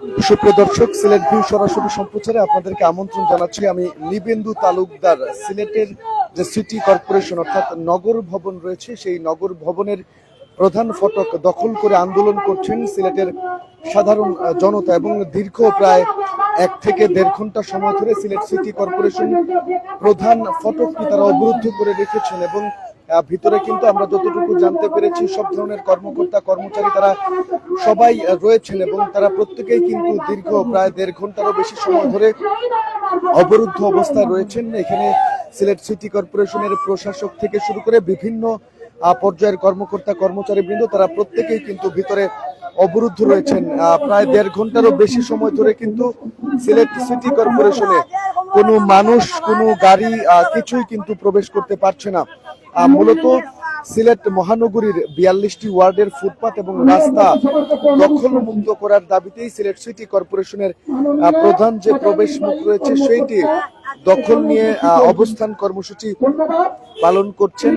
সুপ্রিয় দর্শক, সিলেট ভিউ সরাসরি সম্প্রচারে আপনাদেরকে আমন্ত্রণ জানাচ্ছি। আমি নিবেন্দু তালুকদার, সিলেটের যে সিটি কর্পোরেশন অর্থাৎ নগর ভবন রয়েছে, সেই নগর ভবনের প্রধান ফটক দখল করে আন্দোলন করছেন সিলেটের সাধারণ জনতা এবং দীর্ঘ প্রায় এক থেকে দেড় ঘণ্টা সময় ধরে সিলেট সিটি কর্পোরেশন প্রধান ফটকটি তারা অবরুদ্ধ করে রেখেছেন এবং ভিতরে কিন্তু আমরা যতটুকু জানতে পেরেছি, সব ধরনের কর্মকর্তা, কর্মচারী তারা সবাই রয়েছেন এবং তারা প্রত্যেকেই কিন্তু দীর্ঘ, প্রায় দেড় ঘন্টারও বেশি সময় ধরে অবরুদ্ধ অবস্থায় রয়েছেন। এখানে সিলেট সিটি কর্পোরেশনের প্রশাসক থেকে শুরু করে বিভিন্ন পর্যায়ের কর্মকর্তা কর্মচারী বৃন্দ তারা প্রত্যেকেই কিন্তু ভিতরে অবরুদ্ধ রয়েছেন। প্রায় দেড় ঘন্টারও বেশি সময় ধরে কিন্তু সিলেট সিটি কর্পোরেশনে কোনো মানুষ, কোনো গাড়ি কিছুই কিন্তু প্রবেশ করতে পারছে না। মূলত সিলেট মহানগরীর বিয়াল্লিশটি ওয়ার্ডের ফুটপাত এবং রাস্তা দখল মুক্ত করার দাবিতেই সিলেট সিটি কর্পোরেশনের প্রধান যে প্রবেশ মুখ রয়েছে সেইটি দখল নিয়ে অবস্থান কর্মসূচি পালন করছেন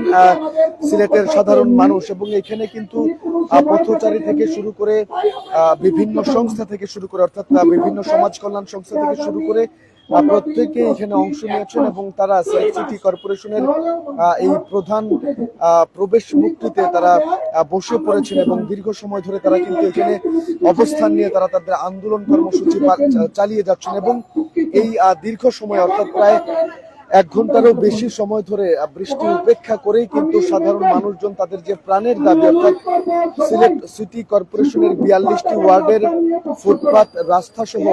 সিলেটের সাধারণ মানুষ এবং এখানে কিন্তু পথচারী থেকে শুরু করে বিভিন্ন সংস্থা থেকে শুরু করে, অর্থাৎ বিভিন্ন সমাজ কল্যাণ সংস্থা থেকে শুরু করে প্রত্যেকে এখানে অংশ নিয়েছেন এবং তারা সিটি কর্পোরেশনের এই প্রধান প্রবেশ মুক্তিতে তারা বসে পড়েছেন এবং দীর্ঘ সময় ধরে তারা কিন্তু এখানে অবস্থান নিয়ে তারা তাদের আন্দোলন কর্মসূচি চালিয়ে যাচ্ছেন এবং এই দীর্ঘ সময় অর্থাৎ প্রায় এক ঘন্টারও বেশি সময় ধরে বৃষ্টি উপেক্ষা করেই কিন্তু সাধারণ মানুষজন তাদের যে প্রাণের দাবি অর্থাৎ সিলেট সিটি কর্পোরেশনের বিয়াল্লিশটি ওয়ার্ডের ফুটপাত রাস্তা সহ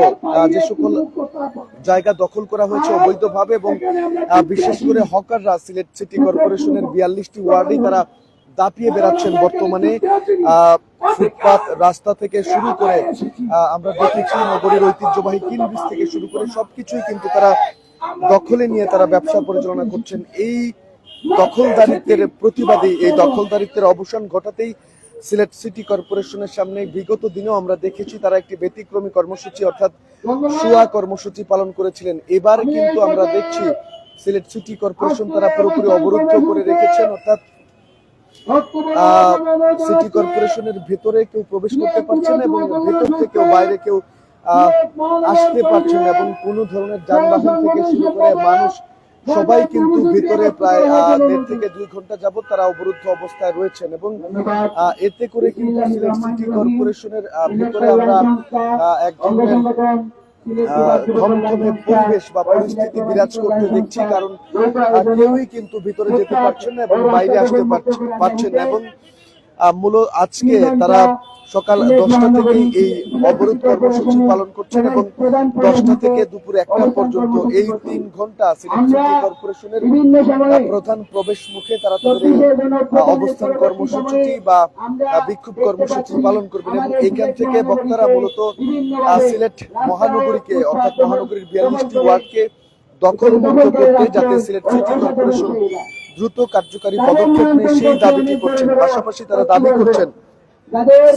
যে সকল জায়গা দখল করা হয়েছে অবৈধভাবে এবং বিশেষ করে হকাররা সিলেট সিটি কর্পোরেশনের বিয়াল্লিশটি ওয়ার্ডে তারা দাপিয়ে বেড়াচ্ছেন বর্তমানে। ফুটপাত, রাস্তা থেকে শুরু করে আমরা দেখেছি নগরীর ঐতিহ্যবাহী কিল ব্রিজ থেকে শুরু করে সবকিছুই কিন্তু তারা দখলে নিয়ে তারা ব্যবসা পরিচালনা করছেন। এই দখলদারিত্বের প্রতিবাদী, এই দখলদারিত্বের অবসান ঘটাতেই সিলেট সিটি কর্পোরেশনের সামনে বিগত দিনেও আমরা দেখেছি তারা একটি ব্যতিক্রমী কর্মসূচি, অর্থাৎ সুয়া কর্মসূচি পালন করেছিলেন। এবার কিন্তু আমরা দেখছি সিলেট সিটি কর্পোরেশন তারা পুরোপুরি অবরুদ্ধ করে রেখেছেন, অর্থাৎ সিটি কর্পোরেশনের ভেতরে কেউ প্রবেশ করতে পারছে না এবং ভেতর থেকেও বাইরে কেউ আসতে পারছে না এবং কোনো ধরনের যানবাহন থেকে শুরু করে মানুষ সবাই কিন্তু ভিতরে প্রায় দেড় থেকে দুই ঘণ্টা যাবত তারা অবরুদ্ধ অবস্থায় রয়েছেন এবং এতে করে কিন্তু সিলেট সিটি কর্পোরেশনের ভিতরে আমরা এক ধরনের আহ, পরিবেশ বা পরিস্থিতি বিরাজ করতে দেখছি কারণ কেউই কিন্তু ভিতরে যেতে পারছেন না এবং বাইরে আসতে পারছে- পারছেন না। এবং মূলত আজকে তারা সকাল দশটা থেকে এই অবরোধ কর্মসূচি পালন করছেন এবং দশটা থেকে দুপুর একটা পর্যন্ত এই তিন ঘণ্টা সিলেট সিটি কর্পোরেশনের প্রধান প্রবেশ মুখে তারা তাদের অবস্থান কর্মসূচি বা বিক্ষোভ কর্মসূচি পালন করবেন এবং এখান থেকে বক্তারা মূলত সিলেট মহানগরীকে অর্থাৎ মহানগরীর বিয়াল্লিশটি ওয়ার্ডকে দখল মুক্ত করতে যাতে সিলেট সিটি কর্পোরেশন দ্রুত কার্যকারী পদক্ষেপ নেয় সেই দাবিটি করছেন। পাশাপাশি তারা দাবি করছেন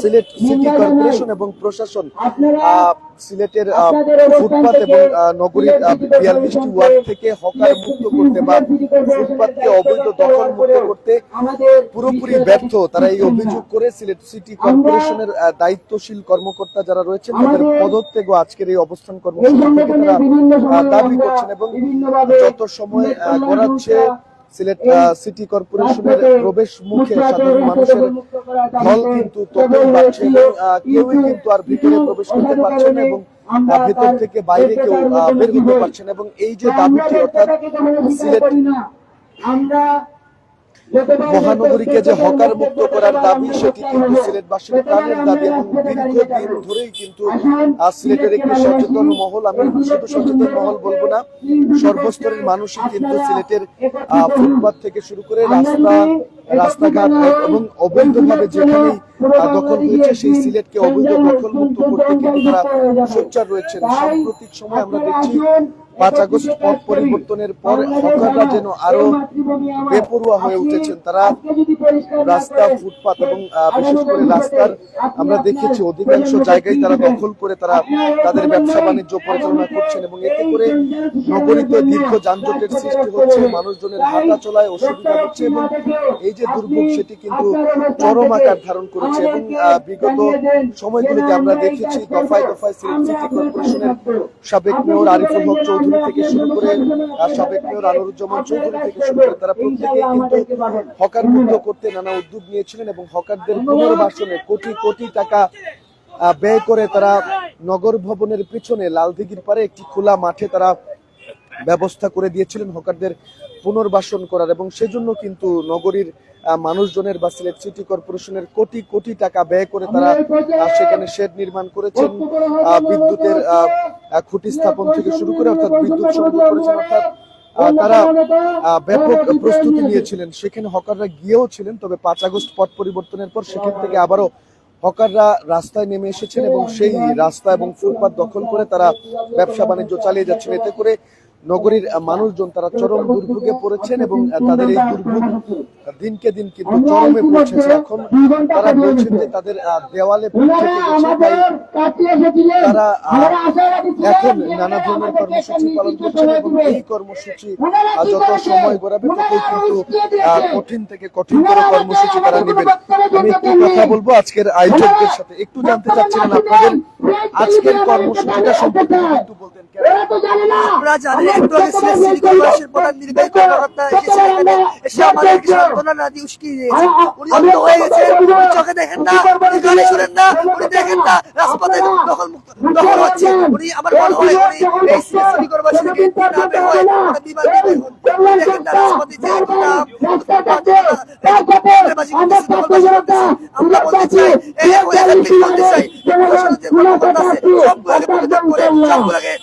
সিলেট সিটি কর্পোরেশন এবং প্রশাসন সিলেটের আহ, ফুটপাত এবং নগরীর বিয়াল্লিশটি ওয়ার্ড থেকে হকার মুক্ত করতে বা ফুটপাতকে অবৈধ দখল মুক্ত করতে পুরোপুরি ব্যর্থ। তারা এই অভিযোগ করে সিলেট সিটি কর্পোরেশনের দায়িত্বশীল কর্মকর্তা যারা রয়েছেন তাদের পদত্যাগ ও আজকের এই অবস্থান কর্মসূচি থেকে তারা দাবি করছেন এবং যত সময় গড়াচ্ছে সিলেট সিটি কর্পোরেশনের প্রবেশ মুখে সাধারণ মানুষের ঢল কিন্তু বাড়ছে কেউই কিন্তু আর ভিতরে প্রবেশ করতে পারছে না এবং ভেতর থেকে বাইরে কেউ বের হতে পারছে না এবং এই যে দাবিটি অর্থাৎ সিলেট মহানগরীকে যে হকার মুক্ত করার দাবি, সেটি কিন্তু সিলেটবাসীর প্রাণের দাবি এবং দীর্ঘদিন ধরেই কিন্তু সিলেটের একটি সচেতন মহল, আমি শুধু সচেতন মহল বলব না, সর্বস্তরের মানুষই কিন্তু সিলেটের ফুটপাত থেকে শুরু করে রাস্তা, রাস্তাঘাট এবং অবৈধভাবে যেখানেই দখল হয়েছে, সেই সিলেটকে অবৈধ দখল মুক্ত করতে কিন্তু তারা সোচ্চার রয়েছেন। সাম্প্রতিক সময় আমরা দেখছি পাঁচ আগস্ট পথ পরিবর্তনের পর হকাররা যেন আরও বেপরোয়া হয়ে উঠেছেন, তারা রাস্তা, ফুটপাত এবং বিশেষ করে রাস্তার আমরা দেখেছি অধিকাংশ জায়গায় তারা দখল করে তারা তাদের ব্যবসা বাণিজ্য পরিচালনা করছেন এবং এতে করে নগরীতে দীর্ঘ যানজটের সৃষ্টি হচ্ছে, মানুষজনের হাঁটা চলায় অসুবিধা হচ্ছে এবং এই যে দুর্ভোগ সেটি কিন্তু চরম আকার ধারণ করেছে এবং বিগত সময়গুলিতে আমরা দেখেছি দফায় দফায় সিলেট সিটি কর্পোরেশনের সাবেক মেয়র আরিফুল হক চৌধুরী থেকে শুরু করে আহ, সাবেক মেয়র আনোরুজ্জামান চৌধুরী থেকে শুরু করে তারা প্রত্যেকে কিন্তু হকার মুক্ত করতে নানা উদ্যোগ নিয়েছিলেন এবং হকারদের পুনর্বাসনে কোটি কোটি টাকা ব্যয় করে তারা নগর ভবনের পিছনে লালদিঘির পারে একটি খোলা মাঠে তারা ব্যবস্থা করে দিয়েছিলেন হকারদের পুনর্বাসন করার এবং সেজন্য কিন্তু নগরীর মানুষজনের বা সিলেট সিটি কর্পোরেশনের কোটি কোটি টাকা ব্যয় করে তারা সেখানে শেড নির্মাণ করেছেন বিদ্যুতের আহ, খুঁটি স্থাপন থেকে শুরু করে অর্থাৎ বিদ্যুৎ সংযোগ করেছেন অর্থাৎ তারা ব্যাপক প্রস্তুতি নিয়েছিলেন। সেখানে হকাররা গিয়েও ছিলেন তবে পাঁচ আগস্ট পথ পরিবর্তনের পর সেখান থেকে আবারও হকাররা রাস্তায় নেমে এসেছেন এবং সেই রাস্তা এবং ফুটপাত দখল করে তারা ব্যবসা বাণিজ্য চালিয়ে যাচ্ছেন। এতে করে নগরীর মানুষজন তারা চরম দুর্ভোগে পড়েছেন এবং তাদের এই দুর্ভোগ দিনকে দিন কিন্তু চরমে পৌঁছেছে এখন তারা বলছেন যে তাদের দেওয়ালে তারা এখন নানা ধরনের কর্মসূচি পালন করছেন এবং এই কর্মসূচি যত সময় গড়াবে ততই কিন্তু কঠিন থেকে কঠিনতর কর্মসূচি তারা নেবেন। আমি একটু কথা বলব আজকের আয়োজকদের সাথে। একটু জানতে চাচ্ছিলেন আপনাদের আজকের কর্মসূচিটা সম্পর্কে যদি একটু বলতেন কেন? আপনারা জানেন একটু আগে সিলেট সিটি কর্পোরেশন প্রধান নির্বাহী কর্মকর্তা এসেছেন এখানে এসে আমাদেরকে সান্ত্বনা না দিয়ে উস্কিয়ে দিয়েছে উনি অন্ধ হয়ে গেছেন উনি চোখে দেখেন না উনি কানে শুনেন না উনি দেখেন না রাজপথে দখল মুক্ত দখল হচ্ছে। উনি আমার মনে হয় উনি এই সিলেট সিটি কর্পোরেশনের বিএনপি নামে হয়। বিমান বিমান দেখেন না রাজপথে যে আমরা বলতে চাই এই ওই এখান বলতে চাই। আছে সবগুলোকে পরিত্যাগ করে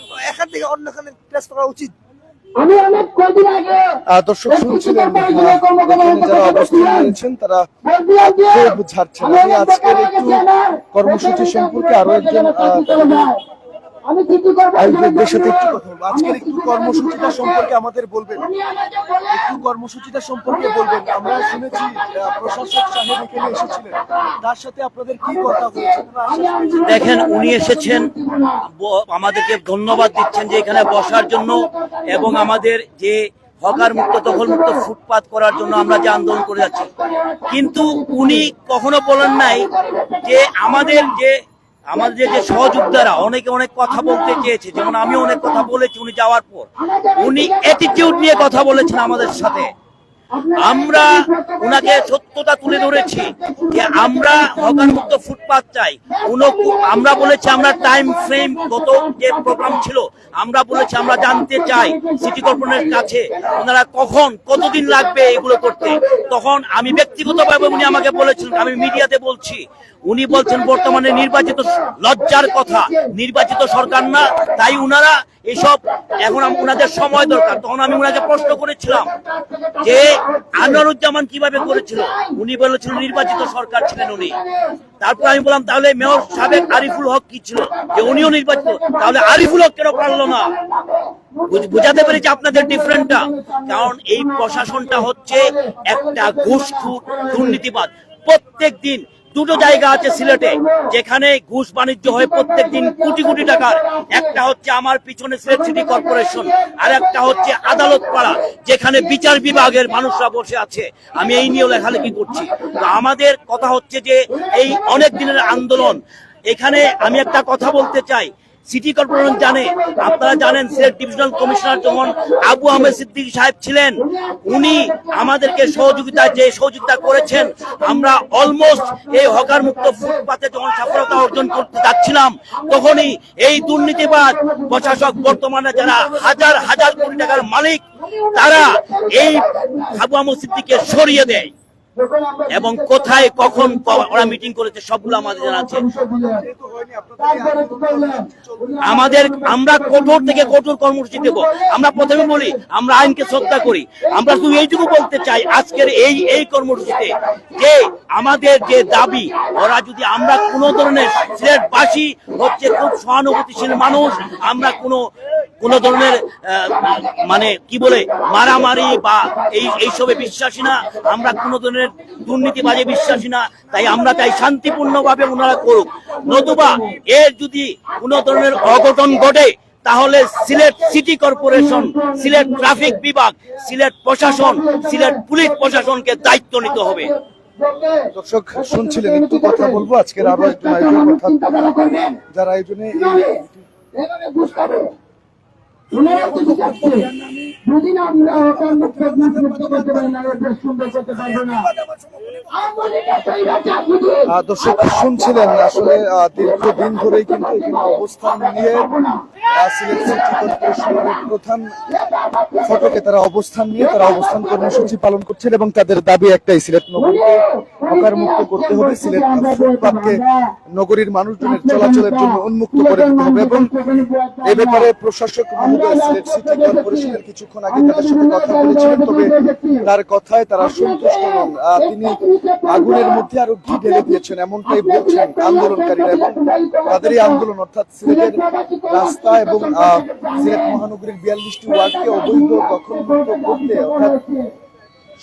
এখান প্লেস করা উচিত। আমি অনেক কদিন আগে দর্শক শুনছিলেন যারা অবস্থান নিয়েছেন তারা ঝাড়ছেন আমি আজকের একটু কর্মসূচি সম্পর্কে আরও একজন সাথে একটু কথা বলব। আজকের একটু কর্মসূচিটা সম্পর্কে আমাদের বলবেন। একটু কর্মসূচিটা সম্পর্কে বলবেন। আমরা শুনেছি প্রশাসক সাহেব এখানে এসেছিলেন। তার সাথে আপনাদের কি কথা হয়েছে? দেখেন উনি এসেছেন। ব- আমাদেরকে ধন্যবাদ দিচ্ছেন যে এখানে বসার জন্য এবং আমাদের যে হকার মুক্ত দখল মুক্ত ফুটপাত করার জন্য আমরা যে আন্দোলন করে যাচ্ছি। কিন্তু উনি কখনো বলেন নাই যে আমাদের যে আমাদের যে সহযোদ্ধারা অনেকে অনেক কথা বলতে চেয়েছে, যেমন আমি অনেক কথা বলেছি উনি যাওয়ার পর। উনি অ্যাটিটিউড নিয়ে কথা বলেছেন আমাদের সাথে। আমরা উনাকে সত্যতা তুলে ধরেছি যে আমরা হকার মুক্ত ফুটপাত চাই। উনো- আমরা বলেছি আমরা টাইম ফ্রেম গত যে প্রোগ্রাম ছিল আমরা বলেছি আমরা জানতে চাই সিটি কর্পোরেশনের কাছে ওনারা কখন কতদিন লাগবে এগুলো করতে। তখন আমি ব্যক্তিগতভাবে উনি আমাকে বলেছিলেন আমি মিডিয়াতে বলছি। উনি বলছেন বর্তমানে নির্বাচিত লজ্জার কথা নির্বাচিত সরকার না তাই উনারা এসব এখন উনাদের সময় দরকার। তখন আমি উনাকে প্রশ্ন করেছিলাম যে আনোয়ারুজ্জামান কীভাবে করেছিল? উনি বলেছিলেন নির্বাচিত সরকার ছিলেন উনি। তারপর আমি বললাম, তাহলে মেয়র সাবেক আরিফুল হক কি ছিল? যে উনিও নির্বাচিত? তাহলে আরিফুল হক কেন পারল না? বুঝ- বুঝাতে পেরেছি আপনাদের ডিফারেন্টটা। কারণ এই প্রশাসনটা হচ্ছে একটা ঘুষখুর দুর্নীতিবাদ। প্রত্যেক দিন দুটো জায়গা আছে সিলেটে, যেখানে ঘুষ বাণিজ্য হয়ে প্রত্যেক দিন কোটি কোটি টাকার। একটা হচ্ছে আমার পিছনে সিলেট সিটি কর্পোরেশন, আর একটা হচ্ছে আদালত পাড়া যেখানে বিচার বিভাগের মানুষরা বসে আছে। আমি এই নিয়েও লেখালেখি করছি? তো আমাদের কথা হচ্ছে যে, এই অনেক দিনের আন্দোলন। এখানে আমি একটা কথা বলতে চাই সিটি কর্পোরেশন জানে। আপনারা জানেন সিলেট ডিভিশনাল কমিশনার যখন আবু আহমেদ সিদ্দিক সাহেব ছিলেন, উনি আমাদেরকে সহযোগিতা যে সহযোগিতা করেছেন, আমরা অলমোস্ট এই হকার মুক্ত ফুটপাতে যখন সফলতা অর্জন করতে যাচ্ছিলাম, তখনই এই দুর্নীতিবাদ প্রশাসক বর্তমানে যারা হাজার হাজার কোটি টাকার মালিক, তারা এই আবু আহমদ সিদ্দিককে সরিয়ে দেয়। এবং কোথায় কখন ওরা মিটিং করেছে সবগুলো আমাদের জানা আছে। আমাদের আমরা কঠোর থেকে কঠোর কর্মসূচি দেব। আমরা প্রথমে বলি আমরা আইনকে শ্রদ্ধা করি। আমরা শুধু এইটুকু বলতে চাই আজকের এই এই কর্মসূচিতে যে আমাদের যে দাবি ওরা যদি আমরা কোনো ধরনের সিলেটবাসী হচ্ছে খুব সহানুভূতিশীল মানুষ আমরা কোনো কোন ধরনের আহ, মানে কি বলে মারামারি বা এই এইসবে বিশ্বাসী না আমরা কোন ধরনের দুর্নীতিবাজে বিশ্বাসী না তাই আমরা চাই শান্তিপূর্ণভাবে ওনারা করুক। নতুবা এর যদি কোন ধরনের অঘটন ঘটে তাহলে Sylhet city corporation Sylhet traffic বিভাগ সিলেট প্রশাসন সিলেট পুলিশ প্রশাসনকে দায়িত্ব নিতে হবে। দর্শক শুনছিলেন একটু কথা বলব। আজকের আরও একজন আয়োজন যারা আয়োজনে এই এভাবে ঘুষ খাবে ওনারা কিছু চাচ্ছে শুনছিলেন আসলে দীর্ঘদিন ধরেই কিন্তু অবস্থান নিয়ে প্রধান ফটকে তারা অবস্থান নিয়ে, তারা অবস্থান কর্মসূচি পালন করছেন এবং তাদের দাবি একটাই, সিলেট নগরীকে হকার মুক্ত করতে হবে সিলেট নগরীর মানুষজনের চলাচলের জন্য উন্মুক্ত করে দিতে হবে এবং এ ব্যাপারে প্রশাসক মহোদয় সিলেট সিটি কর্পোরেশনের কিছুক্ষণ আগে তাদের সাথে কথা বলেছিলেন, তবে তার কথায় তারা সন্তুষ্ট নন। তিনি আগুনের মধ্যে আরও ঘি ঢেলে দিয়েছেন, এমনটাই বলছেন আন্দোলনকারীরা এবং তাদের এই আন্দোলন, অর্থাৎ সিলেটের রাস্তা এবং সিলেট মহানগরীর বিয়াল্লিশটি ওয়ার্ডকে অবৈধ দখলমুক্ত করতে, অর্থাৎ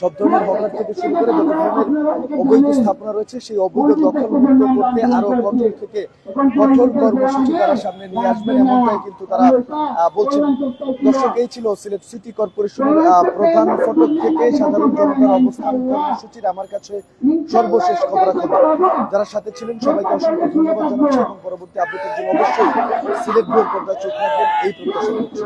সব ধরনের হকার থেকে শুরু করে যত ধরনের অবৈধ স্থাপনা রয়েছে, সেই অবৈধ দখলমুক্ত করতে আরও কঠোর থেকে কঠোর কর্মসূচি তারা সামনে নিয়ে আসবেন এমনটাই কিন্তু তারা বলছেন। দর্শক, এই ছিল সিলেট সিটি কর্পোরেশনের প্রধান ফটক থেকে সাধারণ জনতার অবস্থান, কর্মসূচির আমার কাছে সর্বশেষ খবর যারা সাথে ছিলেন, সবাইকে অসংখ্য ধন্যবাদ জানাচ্ছি এবং পরবর্তী আপডেটের জন্য অবশ্যই সিলেট বইয়ের পর্দায় চোখ রাখবেন। এই প্রত্যাশা করছি